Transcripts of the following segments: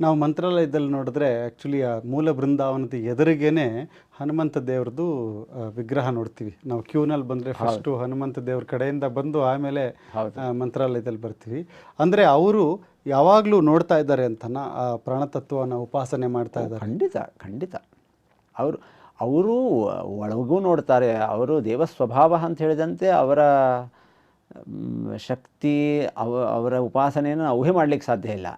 ನಾವು ಮಂತ್ರಾಲಯದಲ್ಲಿ ನೋಡಿದ್ರೆ ಆ್ಯಕ್ಚುಲಿ ಆ ಮೂಲ ಬೃಂದಾವನದ ಎದುರಿಗೇನೆ ಹನುಮಂತ ದೇವ್ರದ್ದು ವಿಗ್ರಹ ನೋಡ್ತೀವಿ. ನಾವು ಕ್ಯೂನಲ್ಲಿ ಬಂದರೆ ಫಸ್ಟು ಹನುಮಂತ ದೇವ್ರ ಕಡೆಯಿಂದ ಬಂದು ಆಮೇಲೆ ಮಂತ್ರಾಲಯದಲ್ಲಿ ಬರ್ತೀವಿ. ಅಂದರೆ ಅವರು ಯಾವಾಗಲೂ ನೋಡ್ತಾ ಇದ್ದಾರೆ ಅಂತನ ಆ ಪ್ರಾಣತತ್ವನ ಉಪಾಸನೆ ಮಾಡ್ತಾ ಇದ್ದಾರೆ? ಖಂಡಿತ ಖಂಡಿತ. ಅವರು ಅವರು ಒಳಗೂ ನೋಡ್ತಾರೆ. ಅವರು ದೇವ ಸ್ವಭಾವ ಅಂತ ಹೇಳಿದಂತೆ ಅವರ ಶಕ್ತಿ ಅವ ಅವರ ಉಪಾಸನೆಯನ್ನು ಊಹೆ ಮಾಡಲಿಕ್ಕೆ ಸಾಧ್ಯ ಇಲ್ಲ.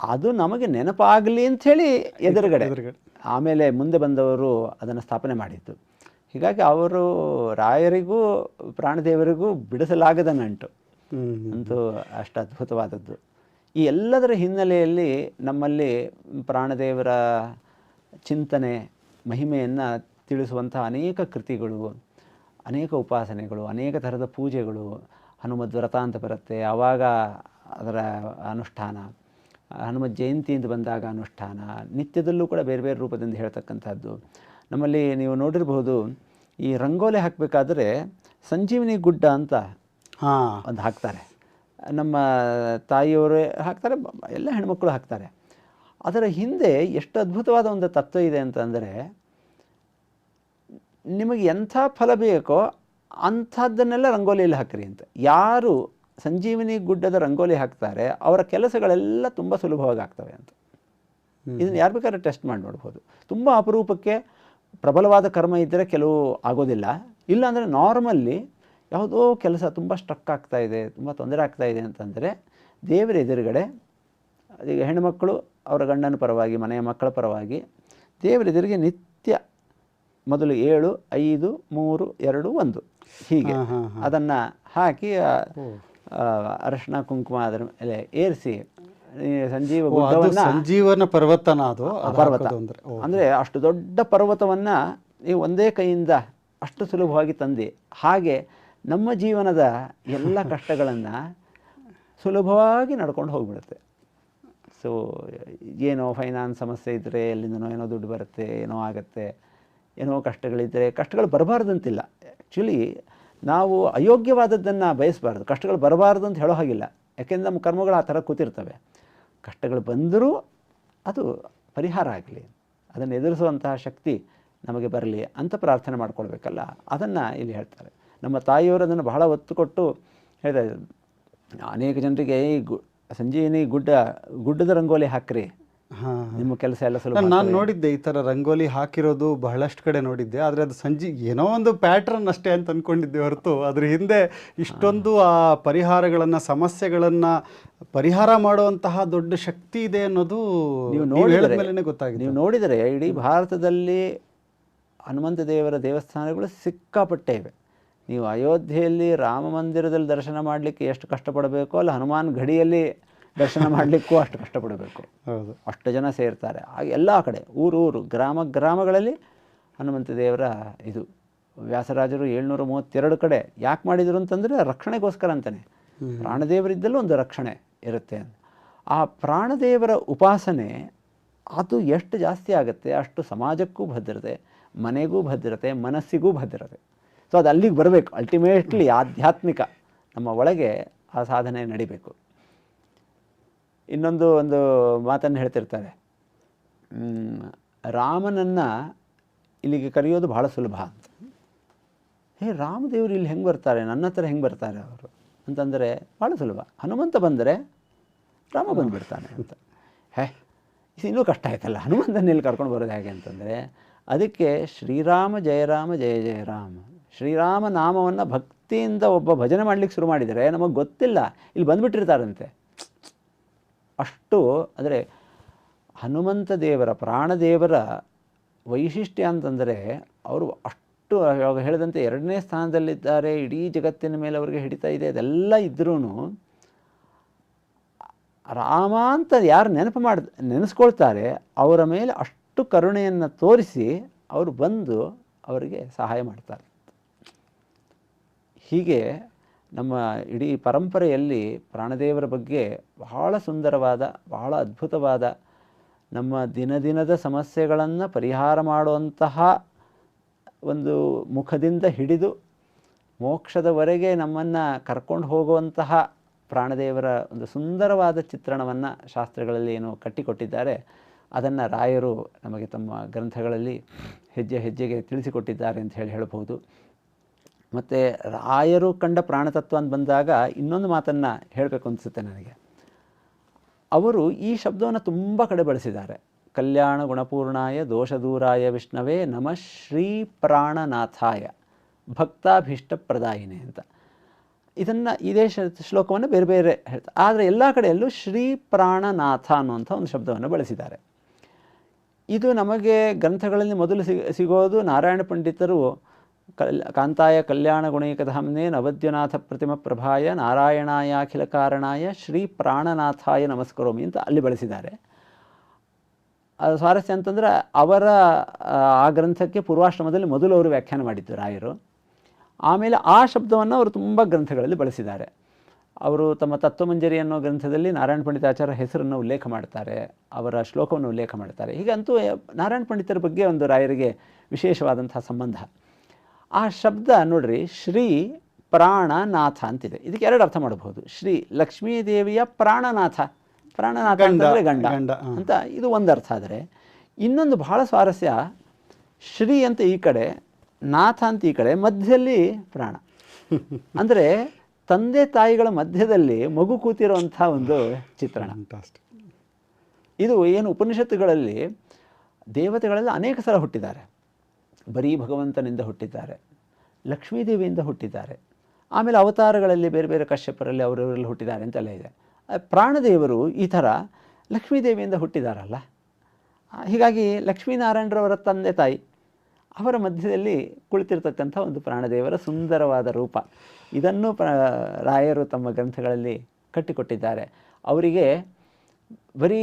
ಅದು ನಮಗೆ ನೆನಪಾಗಲಿ ಅಂಥೇಳಿ ಎದುರುಗಡೆ. ಆಮೇಲೆ ಮುಂದೆ ಬಂದವರು ಅದನ್ನು ಸ್ಥಾಪನೆ ಮಾಡಿದ್ದು. ಹೀಗಾಗಿ ಅವರು ರಾಯರಿಗೂ ಪ್ರಾಣದೇವರಿಗೂ ಬಿಡಿಸಲಾಗದ ನಂಟು. ಅಂತು ಅಂತೂ ಅಷ್ಟು ಅದ್ಭುತವಾದದ್ದು. ಈ ಎಲ್ಲದರ ಹಿನ್ನೆಲೆಯಲ್ಲಿ ನಮ್ಮಲ್ಲಿ ಪ್ರಾಣದೇವರ ಚಿಂತನೆ ಮಹಿಮೆಯನ್ನು ತಿಳಿಸುವಂಥ ಅನೇಕ ಕೃತಿಗಳು ಅನೇಕ ಉಪಾಸನೆಗಳು ಅನೇಕ ಥರದ ಪೂಜೆಗಳು ಹನುಮದ್ ವ್ರತ ಅಂತ ಬರುತ್ತೆ ಆವಾಗ ಅದರ ಅನುಷ್ಠಾನ. ಹನುಮತ್ ಜಯಂತಿ ಅಂತ ಬಂದಾಗ ಅನುಷ್ಠಾನ ನಿತ್ಯದಲ್ಲೂ ಕೂಡ ಬೇರೆ ಬೇರೆ ರೂಪದಿಂದ ಹೇಳ್ತಕ್ಕಂಥದ್ದು. ನಮ್ಮಲ್ಲಿ ನೀವು ನೋಡಿರಬಹುದು ಈ ರಂಗೋಲಿ ಹಾಕಬೇಕಾದ್ರೆ ಸಂಜೀವಿನಿ ಗುಡ್ಡ ಅಂತ ಹಾಂ. ಒಂದು ಹಾಕ್ತಾರೆ. ನಮ್ಮ ತಾಯಿಯವರು ಹಾಕ್ತಾರೆ ಎಲ್ಲ ಹೆಣ್ಮಕ್ಳು ಹಾಕ್ತಾರೆ. ಅದರ ಹಿಂದೆ ಎಷ್ಟು ಅದ್ಭುತವಾದ ಒಂದು ತತ್ವ ಇದೆ ಅಂತಂದರೆ ನಿಮಗೆ ಎಂಥ ಫಲ ಬೇಕೋ ಅಂಥದ್ದನ್ನೆಲ್ಲ ರಂಗೋಲಿಯಲ್ಲಿ ಹಾಕ್ರಿ ಅಂತ. ಯಾರು ಸಂಜೀವಿನಿ ಗುಡ್ಡದ ರಂಗೋಲಿ ಹಾಕ್ತಾರೆ ಅವರ ಕೆಲಸಗಳೆಲ್ಲ ತುಂಬ ಸುಲಭವಾಗಿ ಆಗ್ತವೆ ಅಂತ. ಇದನ್ನು ಯಾರು ಬೇಕಾದ್ರೆ ಟೆಸ್ಟ್ ಮಾಡಿ ನೋಡ್ಬೋದು. ತುಂಬ ಅಪರೂಪಕ್ಕೆ ಪ್ರಬಲವಾದ ಕರ್ಮ ಇದ್ದರೆ ಕೆಲವು ಆಗೋದಿಲ್ಲ. ಇಲ್ಲಾಂದರೆ ನಾರ್ಮಲ್ಲಿ ಯಾವುದೋ ಕೆಲಸ ತುಂಬ ಸ್ಟ್ರಕ್ ಆಗ್ತಾ ಇದೆ ತುಂಬ ತೊಂದರೆ ಆಗ್ತಾ ಇದೆ ಅಂತಂದರೆ ದೇವರ ಎದುರುಗಡೆ ಈಗ ಹೆಣ್ಣುಮಕ್ಕಳು ಅವರ ಗಂಡನ ಪರವಾಗಿ ಮನೆಯ ಮಕ್ಕಳ ಪರವಾಗಿ ದೇವರ ಎದುರಿಗೆ ನಿತ್ಯ ಮೊದಲು ಏಳು ಐದು ಮೂರು ಎರಡು ಒಂದು ಹೀಗೆ ಅದನ್ನು ಹಾಕಿ ಅರಶಿನ ಕುಂಕುಮ ಅದರ ಮೇಲೆ ಏರಿಸಿ ಸಂಜೀವ ಸಂಜೀವನ ಪರ್ವತನ ಅದು? ಪರ್ವತ. ಅಂದ್ರೆ ಅಂದರೆ ಅಷ್ಟು ದೊಡ್ಡ ಪರ್ವತವನ್ನ ನೀವು ಒಂದೇ ಕೈಯಿಂದ ಅಷ್ಟು ಸುಲಭವಾಗಿ ತಂದಿ. ಹಾಗೆ ನಮ್ಮ ಜೀವನದ ಎಲ್ಲ ಕಷ್ಟಗಳನ್ನು ಸುಲಭವಾಗಿ ನಡ್ಕೊಂಡು ಹೋಗ್ಬಿಡುತ್ತೆ. ಸೊ ಏನೋ ಫೈನಾನ್ಸ್ ಸಮಸ್ಯೆ ಇದ್ದರೆ ಎಲ್ಲಿಂದನೋ ಏನೋ ದುಡ್ಡು ಬರುತ್ತೆ ಏನೋ ಆಗುತ್ತೆ ಏನೋ ಕಷ್ಟಗಳಿದ್ದರೆ ಕಷ್ಟಗಳು ಬರಬಾರ್ದಂತಿಲ್ಲ. ಆ್ಯಕ್ಚುಲಿ ನಾವು ಅಯೋಗ್ಯವಾದದ್ದನ್ನು ಬಯಸಬಾರ್ದು. ಕಷ್ಟಗಳು ಬರಬಾರ್ದು ಅಂತ ಹೇಳೋ ಹಾಗಿಲ್ಲ. ಯಾಕೆಂದರೆ ನಮ್ಮ ಕರ್ಮಗಳು ಆ ಥರ ಕೂತಿರ್ತವೆ. ಕಷ್ಟಗಳು ಬಂದರೂ ಅದು ಪರಿಹಾರ ಆಗಲಿ. ಅದನ್ನು ಎದುರಿಸುವಂತಹ ಶಕ್ತಿ ನಮಗೆ ಬರಲಿ ಅಂತ ಪ್ರಾರ್ಥನೆ ಮಾಡ್ಕೊಳ್ಬೇಕಲ್ಲ. ಅದನ್ನು ಇಲ್ಲಿ ಹೇಳ್ತಾರೆ. ನಮ್ಮ ತಾಯಿಯವರು ಅದನ್ನು ಬಹಳ ಒತ್ತು ಕೊಟ್ಟು ಹೇಳ್ತಾರೆ. ಅನೇಕ ಜನರಿಗೆ ಈ ಗು ಸಂಜೀವಿನಿ ಗುಡ್ಡ ಗುಡ್ಡದ ರಂಗೋಲಿ ಹಾಕ್ರಿ. ನಿಮ್ಮ ಕೆಲಸ ಎಲ್ಲ ಸ್ವಲ್ಪ ನಾನು ನೋಡಿದ್ದೆ ಈ ಥರ ರಂಗೋಲಿ ಹಾಕಿರೋದು ಬಹಳಷ್ಟು ಕಡೆ ನೋಡಿದ್ದೆ ಆದರೆ ಅದು ಸಂಜೆ ಏನೋ ಒಂದು ಪ್ಯಾಟ್ರನ್ ಅಷ್ಟೇ ಅಂತ ಅಂದ್ಕೊಂಡಿದ್ದೆ ಹೊರತು. ಅದ್ರ ಹಿಂದೆ ಇಷ್ಟೊಂದು ಆ ಪರಿಹಾರಗಳನ್ನು ಸಮಸ್ಯೆಗಳನ್ನು ಪರಿಹಾರ ಮಾಡುವಂತಹ ದೊಡ್ಡ ಶಕ್ತಿ ಇದೆ ಅನ್ನೋದು ನೀವು ನೋಡಿದರೆ ಗೊತ್ತಾಗಿದೆ. ನೀವು ನೋಡಿದರೆ ಇಡೀ ಭಾರತದಲ್ಲಿ ಹನುಮಂತ ದೇವರ ದೇವಸ್ಥಾನಗಳು ಸಿಕ್ಕಾಪಟ್ಟೆ ಇವೆ. ನೀವು ಅಯೋಧ್ಯೆಯಲ್ಲಿ ರಾಮ ಮಂದಿರದಲ್ಲಿ ದರ್ಶನ ಮಾಡಲಿಕ್ಕೆ ಎಷ್ಟು ಕಷ್ಟಪಡಬೇಕೋ ಅಲ್ಲ ಹನುಮಾನ್ ಗಡಿಯಲ್ಲಿ ದರ್ಶನ ಮಾಡಲಿಕ್ಕೂ ಅಷ್ಟು ಕಷ್ಟಪಡಬೇಕು. ಹೌದು. ಅಷ್ಟು ಜನ ಸೇರ್ತಾರೆ. ಹಾಗೆ ಎಲ್ಲ ಕಡೆ ಊರು ಊರು ಗ್ರಾಮ ಗ್ರಾಮಗಳಲ್ಲಿ ಹನುಮಂತ ದೇವರ ಇದು. ವ್ಯಾಸರಾಜರು ಏಳ್ನೂರ ಮೂವತ್ತೆರಡು ಕಡೆ ಯಾಕೆ ಮಾಡಿದರು ಅಂತಂದರೆ ರಕ್ಷಣೆಗೋಸ್ಕರ ಅಂತಾನೆ. ಪ್ರಾಣದೇವರಿದ್ದಲ್ಲೂ ಒಂದು ರಕ್ಷಣೆ ಇರುತ್ತೆ ಆ ಪ್ರಾಣದೇವರ ಉಪಾಸನೆ ಅದು ಎಷ್ಟು ಜಾಸ್ತಿ ಆಗುತ್ತೆ ಅಷ್ಟು ಸಮಾಜಕ್ಕೂ ಭದ್ರತೆ ಮನೆಗೂ ಭದ್ರತೆ ಮನಸ್ಸಿಗೂ ಭದ್ರತೆ. ಸೊ ಅದು ಅಲ್ಲಿಗೆ ಬರಬೇಕು. ಅಲ್ಟಿಮೇಟ್ಲಿ ಆಧ್ಯಾತ್ಮಿಕ ನಮ್ಮ ಒಳಗೆ ಆ ಸಾಧನೆ ನಡಿಬೇಕು. ಇನ್ನೊಂದು ಒಂದು ಮಾತನ್ನು ಹೇಳ್ತಿರ್ತಾರೆ. ರಾಮನನ್ನು ಇಲ್ಲಿಗೆ ಕರೆಯೋದು ಬಹಳ ಸುಲಭ ಅಂತ. ಹೇ, ರಾಮದೇವರು ಇಲ್ಲಿ ಹೆಂಗೆ ಬರ್ತಾರೆ? ನನ್ನ ಹತ್ರ ಹೆಂಗೆ ಬರ್ತಾರೆ ಅವರು? ಅಂತಂದರೆ ಭಾಳ ಸುಲಭ. ಹನುಮಂತ ಬಂದರೆ ರಾಮ ಬಂದುಬಿಡ್ತಾನೆ ಅಂತ. ಹೇ, ಇದು ಇನ್ನೂ ಕಷ್ಟ ಆಯ್ತಲ್ಲ? ಹನುಮಂತನ ಇಲ್ಲಿ ಕರ್ಕೊಂಡು ಬರೋದು ಹೇಗೆ ಅಂತಂದರೆ ಅದಕ್ಕೆ ಶ್ರೀರಾಮ ಜಯರಾಮ ಜಯ ಜಯ ರಾಮ. ಶ್ರೀರಾಮ ನಾಮವನ್ನು ಭಕ್ತಿಯಿಂದ ಒಬ್ಬ ಭಜನೆ ಮಾಡಲಿಕ್ಕೆ ಶುರು ಮಾಡಿದರೆ ನಮಗೆ ಗೊತ್ತಿಲ್ಲ. ಇಲ್ಲಿ ಬಂದುಬಿಟ್ಟಿರ್ತಾರಂತೆ. ಅಷ್ಟು ಅಂದರೆ ಹನುಮಂತ ದೇವರ ಪ್ರಾಣದೇವರ ವೈಶಿಷ್ಟ್ಯ ಅಂತಂದರೆ ಅವರು ಅಷ್ಟು ಅವಾಗ ಹೇಳಿದಂತೆ ಎರಡನೇ ಸ್ಥಾನದಲ್ಲಿದ್ದಾರೆ, ಇಡೀ ಜಗತ್ತಿನ ಮೇಲೆ ಅವರಿಗೆ ಹಿಡಿತಾ ಇದೆ, ಅದೆಲ್ಲ ಇದ್ರೂ ರಾಮ ಅಂತ ಯಾರು ನೆನಪು ಮಾಡ್, ನೆನೆಸ್ಕೊಳ್ತಾರೆ, ಅವರ ಮೇಲೆ ಅಷ್ಟು ಕರುಣೆಯನ್ನು ತೋರಿಸಿ ಅವರು ಬಂದು ಅವರಿಗೆ ಸಹಾಯ ಮಾಡ್ತಾರೆ. ಹೀಗೆ ನಮ್ಮ ಇಡೀ ಪರಂಪರೆಯಲ್ಲಿ ಪ್ರಾಣದೇವರ ಬಗ್ಗೆ ಬಹಳ ಸುಂದರವಾದ, ಬಹಳ ಅದ್ಭುತವಾದ ನಮ್ಮ ದಿನದಿನದ ಸಮಸ್ಯೆಗಳನ್ನು ಪರಿಹಾರ ಮಾಡುವಂತಹ ಒಂದು ಮುಖದಿಂದ ಹಿಡಿದು ಮೋಕ್ಷದವರೆಗೆ ನಮ್ಮನ್ನು ಕರ್ಕೊಂಡು ಹೋಗುವಂತಹ ಪ್ರಾಣದೇವರ ಒಂದು ಸುಂದರವಾದ ಚಿತ್ರಣವನ್ನು ಶಾಸ್ತ್ರಗಳಲ್ಲಿ ಏನು ಕಟ್ಟಿಕೊಟ್ಟಿದ್ದಾರೆ, ಅದನ್ನು ರಾಯರು ನಮಗೆ ತಮ್ಮ ಗ್ರಂಥಗಳಲ್ಲಿ ಹೆಜ್ಜೆ ಹೆಜ್ಜೆಗೆ ತಿಳಿಸಿಕೊಟ್ಟಿದ್ದಾರೆ ಅಂತ ಹೇಳಿ ಹೇಳ್ಬೋದು ಮತ್ತು ರಾಯರು ಕಂಡ ಪ್ರಾಣತತ್ವ ಅಂತ ಬಂದಾಗ ಇನ್ನೊಂದು ಮಾತನ್ನು ಹೇಳಬೇಕು ಅನಿಸುತ್ತೆ ನನಗೆ. ಅವರು ಈ ಶಬ್ದವನ್ನು ತುಂಬ ಕಡೆ ಬಳಸಿದ್ದಾರೆ. ಕಲ್ಯಾಣ ಗುಣಪೂರ್ಣಾಯ, ದೋಷದೂರಾಯ ವಿಷ್ಣವೇ ನಮಃ ಶ್ರೀ ಪ್ರಾಣನಾಥಾಯ, ಭಕ್ತಾಭೀಷ್ಟ ಪ್ರದಾಯಿನೇ ಅಂತ. ಇದನ್ನು ಇದೇ ಶ್ಲೋಕವನ್ನು ಬೇರೆ ಬೇರೆ ಹೇಳ್ತಾರೆ ಆದರೆ ಎಲ್ಲ ಕಡೆಯಲ್ಲೂ ಶ್ರೀ ಪ್ರಾಣನಾಥ ಅನ್ನುವಂಥ ಒಂದು ಶಬ್ದವನ್ನು ಬಳಸಿದ್ದಾರೆ. ಇದು ನಮಗೆ ಗ್ರಂಥಗಳಲ್ಲಿ ಮೊದಲು ಸಿಗ ಸಿಗೋದು ನಾರಾಯಣ ಪಂಡಿತರು ಕಲ್ ಕಾಂತಾಯ ಕಲ್ಯಾಣ ಗುಣೈಕಧಾಮ್ನೆ ನವದ್ಯನಾಥ ಪ್ರತಿಮ ಪ್ರಭಾಯ ನಾರಾಯಣಾಯಾಖಿಲ ಕಾರಣಾಯ ಶ್ರೀ ಪ್ರಾಣನಾಥಾಯ ನಮಸ್ಕರೋಮಿ ಅಂತ ಅಲ್ಲಿ ಬಳಸಿದ್ದಾರೆ. ಅದು ಸ್ವಾರಸ್ಯ ಅಂತಂದರೆ ಅವರ ಆ, ಗ್ರಂಥಕ್ಕೆ ಪೂರ್ವಾಶ್ರಮದಲ್ಲಿ ಮೊದಲು ಅವರು ವ್ಯಾಖ್ಯಾನ ಮಾಡಿದ್ದು ರಾಯರು. ಆಮೇಲೆ ಆ ಶಬ್ದವನ್ನು ಅವರು ತುಂಬ ಗ್ರಂಥಗಳಲ್ಲಿ ಬಳಸಿದ್ದಾರೆ. ಅವರು ತಮ್ಮ ತತ್ವಮಂಜರಿ ಅನ್ನೋ ಗ್ರಂಥದಲ್ಲಿ ನಾರಾಯಣ ಪಂಡಿತಾಚಾರ್ಯ ಹೆಸರನ್ನು ಉಲ್ಲೇಖ ಮಾಡ್ತಾರೆ ಅವರ ಶ್ಲೋಕವನ್ನು ಉಲ್ಲೇಖ ಮಾಡ್ತಾರೆ. ಹೀಗಂತೂ ನಾರಾಯಣ ಪಂಡಿತರ ಬಗ್ಗೆ ಒಂದು ರಾಯರಿಗೆ ವಿಶೇಷವಾದಂತಹ ಸಂಬಂಧ. ಆ ಶಬ್ದ ನೋಡ್ರಿ ಶ್ರೀ ಪ್ರಾಣನಾಥ ಅಂತಿದೆ. ಇದಕ್ಕೆ ಎರಡು ಅರ್ಥ ಮಾಡಬಹುದು ಶ್ರೀ ಲಕ್ಷ್ಮೀದೇವಿಯ ಪ್ರಾಣನಾಥ. ಪ್ರಾಣನಾಥ ಅಂತಂದರೆ ಗಂಡ. ಗಂಡ, ಅಂತ ಇದು ಒಂದು ಅರ್ಥ ಆದರೆ ಇನ್ನೊಂದು ಬಹಳ ಸ್ವಾರಸ್ಯ ಶ್ರೀ ಅಂತ ಈ ಕಡೆ ನಾಥ ಅಂತ ಈ ಕಡೆ ಮಧ್ಯದಲ್ಲಿ ಪ್ರಾಣ. ಅಂದರೆ ತಂದೆ ತಾಯಿಗಳ ಮಧ್ಯದಲ್ಲಿ ಮಗು ಕೂತಿರುವಂಥ ಒಂದು ಚಿತ್ರಣ. ಇದು ಏನು ಉಪನಿಷತ್ತುಗಳಲ್ಲಿ ದೇವತೆಗಳೆಲ್ಲ ಅನೇಕ ಸಲ ಹುಟ್ಟಿದ್ದಾರೆ. ಬರೀ ಭಗವಂತನಿಂದ ಹುಟ್ಟಿದ್ದಾರೆ, ಲಕ್ಷ್ಮೀದೇವಿಯಿಂದ ಹುಟ್ಟಿದ್ದಾರೆ, ಆಮೇಲೆ ಅವತಾರಗಳಲ್ಲಿ ಬೇರೆ ಬೇರೆ ಕಶ್ಯಪರಲ್ಲಿ ಅವರವರಲ್ಲಿ ಹುಟ್ಟಿದ್ದಾರೆ ಅಂತೆಲ್ಲ ಇದೆ. ಪ್ರಾಣದೇವರು ಈ ಥರ ಲಕ್ಷ್ಮೀದೇವಿಯಿಂದ ಹುಟ್ಟಿದಾರಲ್ಲ. ಹೀಗಾಗಿ ಲಕ್ಷ್ಮೀನಾರಾಯಣರವರ ತಂದೆ ತಾಯಿ, ಅವರ ಮಧ್ಯದಲ್ಲಿ ಕುಳಿತಿರ್ತಕ್ಕಂಥ ಒಂದು ಪ್ರಾಣದೇವರ ಸುಂದರವಾದ ರೂಪ. ಇದನ್ನು ಪ್ರ, ರಾಯರು ತಮ್ಮ ಗ್ರಂಥಗಳಲ್ಲಿ ಕಟ್ಟಿಕೊಟ್ಟಿದ್ದಾರೆ. ಅವರಿಗೆ ಬರೀ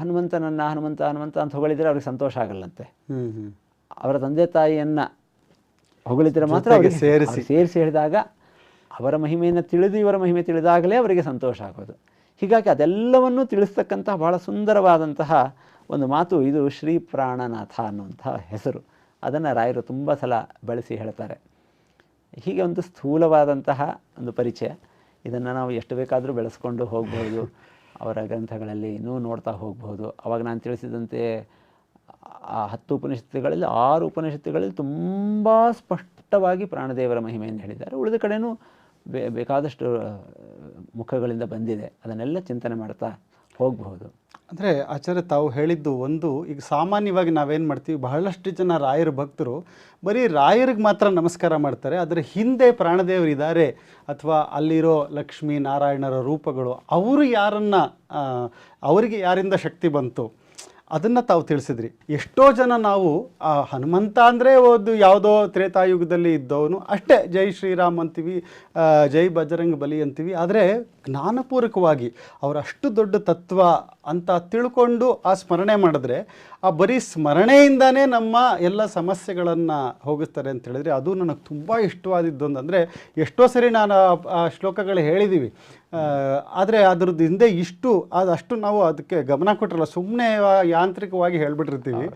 ಹನುಮಂತನನ್ನು ಹನುಮಂತ ಹನುಮಂತ ಅಂತ ಹೊಗಳಿದ್ರೆ ಅವ್ರಿಗೆ ಸಂತೋಷ ಆಗಲ್ಲಂತೆ. ಅವರ ತಂದೆ ತಾಯಿಯನ್ನು ಹೊಗಳಿದ್ರೆ ಮಾತ್ರ ಅವರಿಗೆ ಸೇರಿಸಿ. ಸೇರಿಸಿ ಹೇಳಿದಾಗ ಅವರ ಮಹಿಮೆಯನ್ನು ತಿಳಿದು ಇವರ ಮಹಿಮೆ ತಿಳಿದಾಗಲೇ ಅವರಿಗೆ ಸಂತೋಷ ಆಗೋದು. ಹೀಗಾಗಿ ಅದೆಲ್ಲವನ್ನೂ ತಿಳಿಸ್ತಕ್ಕಂತಹ ಬಹಳ ಸುಂದರವಾದಂತಹ ಒಂದು ಮಾತು ಇದು ಶ್ರೀ ಪ್ರಾಣನಾಥ ಅನ್ನುವಂತಹ ಹೆಸರು. ಅದನ್ನು ರಾಯರು ತುಂಬ ಸಲ ಬಳಸಿ ಹೇಳ್ತಾರೆ. ಹೀಗೆ ಒಂದು ಸ್ಥೂಲವಾದಂತಹ ಒಂದು ಪರಿಚಯ. ಇದನ್ನು ನಾವು ಎಷ್ಟು ಬೇಕಾದರೂ ಬೆಳೆಸ್ಕೊಂಡು ಹೋಗ್ಬೋದು. ಅವರ ಗ್ರಂಥಗಳಲ್ಲಿ ಇನ್ನೂ ನೋಡ್ತಾ ಹೋಗ್ಬೋದು. ಅವಾಗ ನಾನು ತಿಳಿಸಿದಂತೆ ಆ ಹತ್ತು ಉಪನಿಷತ್ತುಗಳಲ್ಲಿ, ಆರು ಉಪನಿಷತ್ತುಗಳಲ್ಲಿ ತುಂಬ ಸ್ಪಷ್ಟವಾಗಿ ಪ್ರಾಣದೇವರ ಮಹಿಮೆಯನ್ನು ಹೇಳಿದ್ದಾರೆ. ಉಳಿದ ಕಡೆಯೂ ಬೇಕಾದಷ್ಟು ಮುಖಗಳಿಂದ ಬಂದಿದೆ. ಅದನ್ನೆಲ್ಲ ಚಿಂತನೆ ಮಾಡ್ತಾ ಹೋಗಬಹುದು. ಅಂದರೆ ಆಚಾರ್ಯ ತಾವು ಹೇಳಿದ್ದು ಒಂದು, ಈಗ ಸಾಮಾನ್ಯವಾಗಿ ನಾವೇನು ಮಾಡ್ತೀವಿ, ಬಹಳಷ್ಟು ಜನ ರಾಯರ ಭಕ್ತರು ಬರೀ ರಾಯರಿಗೆ ಮಾತ್ರ ನಮಸ್ಕಾರ ಮಾಡ್ತಾರೆ ಅದರ ಹಿಂದೆ ಪ್ರಾಣದೇವರು ಇದ್ದಾರೆ ಅಥವಾ ಅಲ್ಲಿರೋ ಲಕ್ಷ್ಮೀ ನಾರಾಯಣರ ರೂಪಗಳು, ಅವರು ಯಾರನ್ನು ಅವರಿಗೆ ಯಾರಿಂದ ಶಕ್ತಿ ಬಂತು? ಅದನ್ನು ತಾವು ತಿಳಿಸಿದ್ರಿ. ಎಷ್ಟೋ ಜನ ನಾವು, ಆ ಹನುಮಂತ ಅಂದರೆ ಒಂದು ಯಾವುದೋ ತ್ರೇತಾಯುಗದಲ್ಲಿ ಇದ್ದವನು, ಅಷ್ಟೇ ಜೈ ಶ್ರೀರಾಮ್ ಅಂತೀವಿ ಜೈ ಬಜರಂಗ ಬಲಿ ಅಂತೀವಿ. ಆದರೆ ಜ್ಞಾನಪೂರ್ವಕವಾಗಿ ಅವರಷ್ಟು ದೊಡ್ಡ ತತ್ವ ಅಂತ ತಿಳ್ಕೊಂಡು ಆ ಸ್ಮರಣೆ ಮಾಡಿದ್ರೆ ಆ ಬರೀ ಸ್ಮರಣೆಯಿಂದನೇ ನಮ್ಮ ಎಲ್ಲ ಸಮಸ್ಯೆಗಳನ್ನು ಹೋಗಿಸ್ತಾರೆ ಅಂತ ಹೇಳಿದ್ರೆ ಅದು ನನಗೆ ತುಂಬ ಇಷ್ಟವಾದಿದ್ದೊಂದು ಅಂದರೆ ಎಷ್ಟೋ ಸರಿ ನಾನು ಆ- ಶ್ಲೋಕಗಳು ಹೇಳಿದ್ದೀವಿ ಆದರೆ ಅದ್ರದ್ದು ಹಿಂದೆ ಇಷ್ಟು, ಅದು ನಾವು ಅದಕ್ಕೆ ಗಮನ ಕೊಟ್ಟಿರಲ್ಲ. ಸುಮ್ಮನೆ ಯಾಂತ್ರಿಕವಾಗಿ ಹೇಳ್ಬಿಟ್ಟಿರ್ತೀವಿ.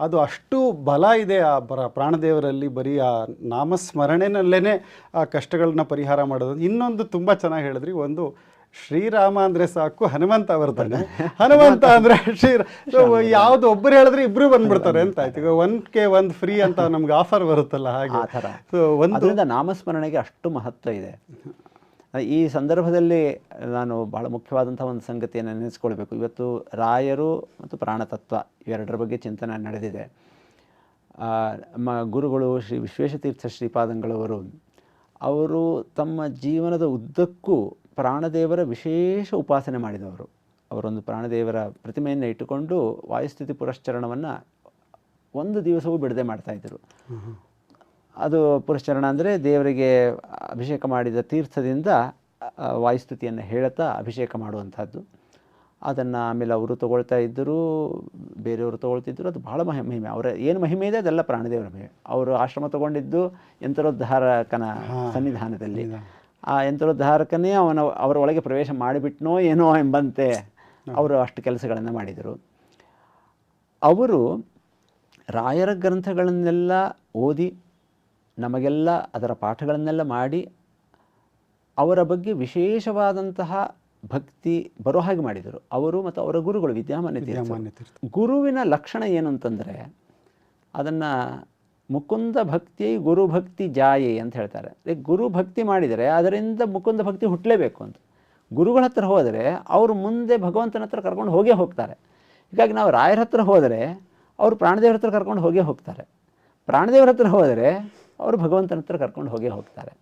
ಅದು ಅಷ್ಟು ಬಲ ಇದೆ ಆ ಬರ ಪ್ರಾಣದೇವರಲ್ಲಿ ಬರೀ ಆ ನಾಮಸ್ಮರಣೆನಲ್ಲೇ ಆ ಕಷ್ಟಗಳನ್ನ ಪರಿಹಾರ ಮಾಡೋದು. ಇನ್ನೊಂದು ತುಂಬ ಚೆನ್ನಾಗಿ ಹೇಳಿದ್ರಿ. ಒಂದು ಶ್ರೀರಾಮ ಅಂದ್ರೆ ಸಾಕು ಹನುಮಂತ ಬರ್ತಾನೆ. ಹನುಮಂತ. ಅಂದರೆ ಶ್ರೀರ ಯಾವ್ದು ಒಬ್ಬರು ಹೇಳಿದ್ರೆ ಇಬ್ರು ಬಂದ್ಬಿಡ್ತಾರೆ ಅಂತ ಆಯ್ತು. ಈಗ ಒನ್ ಕೆ ಒಂದು ಫ್ರೀ ಅಂತ ನಮ್ಗೆ ಆಫರ್ ಬರುತ್ತಲ್ಲ ಹಾಗೆ. ಸೊ ಒಂದು ನಾಮಸ್ಮರಣೆಗೆ ಅಷ್ಟು ಮಹತ್ವ ಇದೆ. ಈ ಸಂದರ್ಭದಲ್ಲಿ ನಾನು ಬಹಳ ಮುಖ್ಯವಾದಂಥ ಒಂದು ಸಂಗತಿಯನ್ನು ನೆನೆಸ್ಕೊಳ್ಬೇಕು. ಇವತ್ತು ರಾಯರು ಮತ್ತು ಪ್ರಾಣತತ್ವ ಇವೆರಡರ ಬಗ್ಗೆ ಚಿಂತನೆ ನಡೆದಿದೆ. ನಮ್ಮ ಗುರುಗಳು ಶ್ರೀ ವಿಶ್ವೇಶತೀರ್ಥ ಶ್ರೀಪಾದಂಗಳವರು ಅವರು ತಮ್ಮ ಜೀವನದ ಉದ್ದಕ್ಕೂ ಪ್ರಾಣದೇವರ ವಿಶೇಷ ಉಪಾಸನೆ ಮಾಡಿದವರು. ಅವರೊಂದು ಪ್ರಾಣದೇವರ ಪ್ರತಿಮೆಯನ್ನು ಇಟ್ಟುಕೊಂಡು ವಾಯುಸ್ಥಿತಿ ಪುರಶ್ಚರಣವನ್ನು ಒಂದು ದಿವಸವೂ ಬಿಡದೆ ಮಾಡ್ತಾಯಿದ್ರು ಅದು ಪುರಶ್ಚರಣ ಅಂದರೆ ದೇವರಿಗೆ ಅಭಿಷೇಕ ಮಾಡಿದ ತೀರ್ಥದಿಂದ ವಾಯುಸ್ತುತಿಯನ್ನು ಹೇಳುತ್ತಾ ಅಭಿಷೇಕ ಮಾಡುವಂಥದ್ದು. ಅದನ್ನು ಆಮೇಲೆ ಅವರು ತಗೊಳ್ತಾ ಇದ್ದರು ಬೇರೆಯವರು ತಗೊಳ್ತಿದ್ದರು ಅದು ಬಹಳ ಮಹಿ ಮಹಿಮೆ. ಅವರ ಏನು ಮಹಿಮೆ ಇದೆ ಅದೆಲ್ಲ ಪ್ರಾಣದೇವರ ಮಹಿಮೆ. ಅವರು ಆಶ್ರಮ ತಗೊಂಡಿದ್ದು ಯಂತ್ರೋದ್ಧಾರಕನ ಸನ್ನಿಧಾನದಲ್ಲಿ. ಆ ಯಂತ್ರೋದ್ಧಾರಕನೇ ಅವನ ಅವರ ಒಳಗೆ ಪ್ರವೇಶ ಮಾಡಿಬಿಟ್ನೋ ಏನೋ ಎಂಬಂತೆ ಅವರು ಅಷ್ಟು ಕೆಲಸಗಳನ್ನು ಮಾಡಿದರು. ಅವರು ರಾಯರ ಗ್ರಂಥಗಳನ್ನೆಲ್ಲ ಓದಿ ನಮಗೆಲ್ಲ ಅದರ ಪಾಠಗಳನ್ನೆಲ್ಲ ಮಾಡಿ ಅವರ ಬಗ್ಗೆ ವಿಶೇಷವಾದಂತಹ ಭಕ್ತಿ ಬರೋ ಹಾಗೆ ಮಾಡಿದರು. ಅವರು ಮತ್ತು ಅವರ ಗುರುಗಳು ವಿದ್ಯಾಮಾನ್ಯ. ತೀರ್ಥ ಗುರುವಿನ ಲಕ್ಷಣ ಏನು ಅಂತಂದರೆ ಅದನ್ನು ಮುಕುಂದ ಭಕ್ತಿ ಗುರು ಭಕ್ತಿ ಜಾಯೆ ಅಂತ ಹೇಳ್ತಾರೆ. ಗುರು ಭಕ್ತಿ ಮಾಡಿದರೆ ಅದರಿಂದ ಮುಕುಂದ ಭಕ್ತಿ ಹುಟ್ಟಲೇಬೇಕು ಅಂತ. ಗುರುಗಳ ಹತ್ರ ಹೋದರೆ ಅವರು ಮುಂದೆ ಭಗವಂತನ ಹತ್ರ ಕರ್ಕೊಂಡು ಹೋಗೇ ಹೋಗ್ತಾರೆ. ಹೀಗಾಗಿ ನಾವು ರಾಯರ ಹತ್ರ ಹೋದರೆ ಅವರು ಪ್ರಾಣದೇವ್ರ ಹತ್ರ ಕರ್ಕೊಂಡು ಹೋಗೇ ಹೋಗ್ತಾರೆ. ಪ್ರಾಣದೇವ್ರ ಹತ್ರ ಹೋದರೆ ಅವರು ಭಗವಂತನ ಹತ್ರ ಕರ್ಕೊಂಡು ಹೋಗೇ ಹೋಗ್ತಾರೆ.